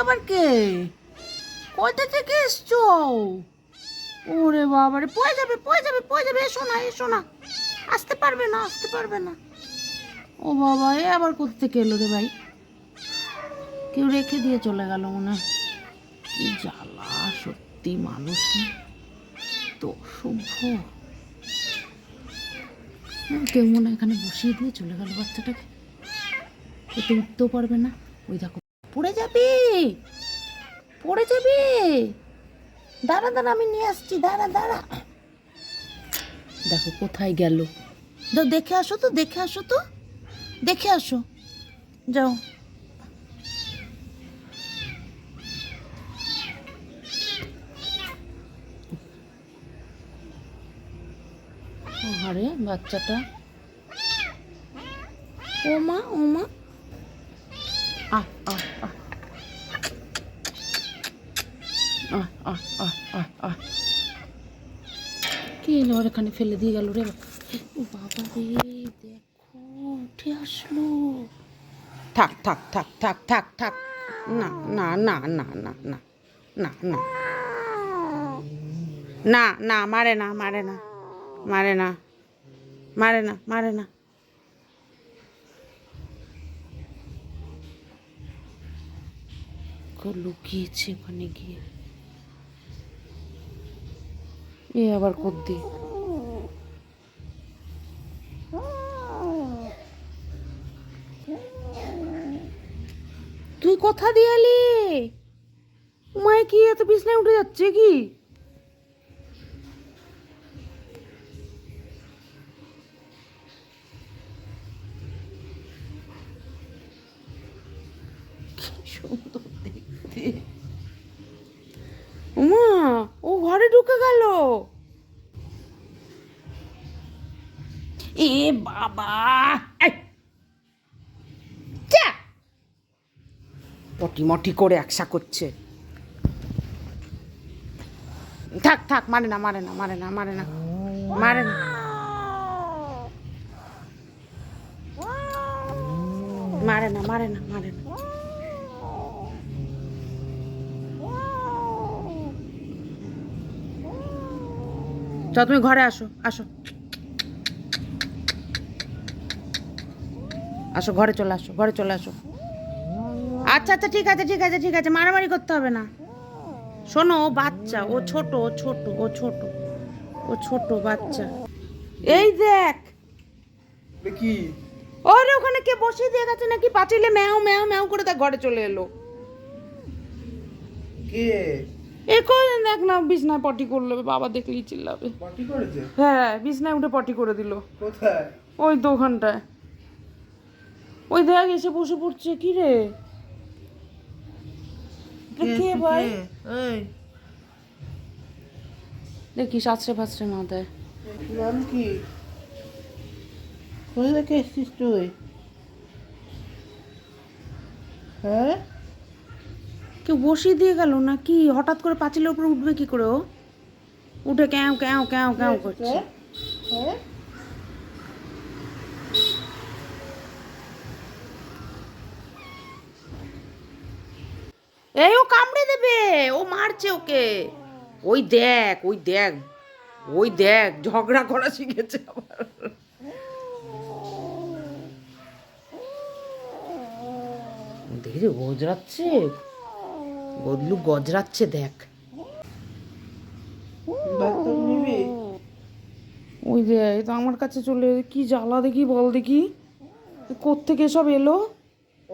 আবার কে? কোথা থেকে এসছো? ওরে বাবা রে পড়ে যাবে পড়ে যাবে পড়ে যাবে। এসো না এসো না। আসতে পারবে না আসতে পারবে না। ও বাবা এ আবার কোথা থেকে এলো রে ভাই? কেউ রেখে দিয়ে চলে গেল মনে হয়। কি জ্বালা সত্যি মানুষ তো হুম, কেউ মনে এখানে বসিয়ে দিয়ে চলে গেল বাচ্চাটাকে। এতে উঠতেও পারবে না। ওই দেখো। পড়ে যাবে? পড়ে যাবে? দাঁড়া দাঁড়া, আমি নিয়ে আসছি, দাঁড়া দাঁড়া। দেখো কোথায় গেল। দেখে আসো তো, দেখে আসো তো। দেখে আসো। যাও। আরে বাচ্চাটা। ও মা ও মা। আহ আহ আহ আহ আহ আহ আহ আহ কি এলো? আর এখানে ফেলে দিয়ে গেল রে বাবা। রে দেখো উঠে আসলো। থাক থাক থাক থাক থাক থাক। না না না না না না না না। না না মারে না মারে না মারে না মারে না মারে না। লুকিয়েছে ওখানে গিয়ে। এ আবার কদ্দি। তুই কথা দিয়ে এলি? মায় কি এত বিছনায় উঠে যাচ্ছে কি সুন্দর দেখতে মা ও ঘরে ঢুকে গেল। এ বাবা। এই! যা! পটি মটি করে একসা করছে। থাক থাক মারে না মারে না মারে না মারে না মারে না। মারে না মারে না মারে না। চ তুমি ঘরে আসো আসো। আসো ঘরে চলে আসো ঘরে চলে আসো। আচ্ছা আচ্ছা ঠিক আছে ঠিক আছে ঠিক আছে মারামারি করতে হবে না। শোনো ও বাচ্চা ও ছোট ও ছোট ও ছোট ও ছোট বাচ্চা। এই দেখ। কি? ওরে ওখানে কে বসিয়ে দিয়ে গেছে নাকি? পাঁচিলে ম্যাও ম্যাও ম্যাও করে তার ঘরে চলে এলো। কে? এ করে দেখ না বিছনায় পটি করল বাবা দেখলেই চিল্লাবে। হ্যাঁ বিছনায় উঠে পটি করে দিল। ওই তো ওখানটায় ওই দেখ এসে বসে পড়ছে কি রে? কে ভাই? দেখি সাঁচড়ে ফাঁচড়ে দেয়। নাম কি? কোথা থেকে এসছিস তুই? হ্যাঁ? কেউ বসিয়ে দিয়ে গেল না কি হঠাৎ করে পাঁচিলের উপরে উঠবে কি করে ও? উঠে ক্যাও ক্যাও ক্যাও ক্যাও করছে। এই ও কামড়ে দেবে ও মারছে ওকে। ওই দেখ ওই দেখ ওই দেখ ঝগড়া করা শিখেছে আবার। গজরাচ্ছে গদলু গজরাচ্ছে দেখ। ওই যে এই তো আমার কাছে চলে। কি জ্বালা দেখি বল দেখি। কোত্থেকে সব এলো?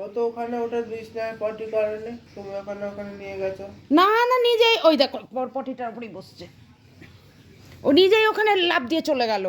ও তো ওখানে ওটা বিছনায় পটি করেনি তুমি ওখানে ওখানে নিয়ে গেছো। না না নিজেই ওই দেখো পটিটার উপরেই বসছে। ও নিজেই ওখানে লাভ দিয়ে চলে গেল।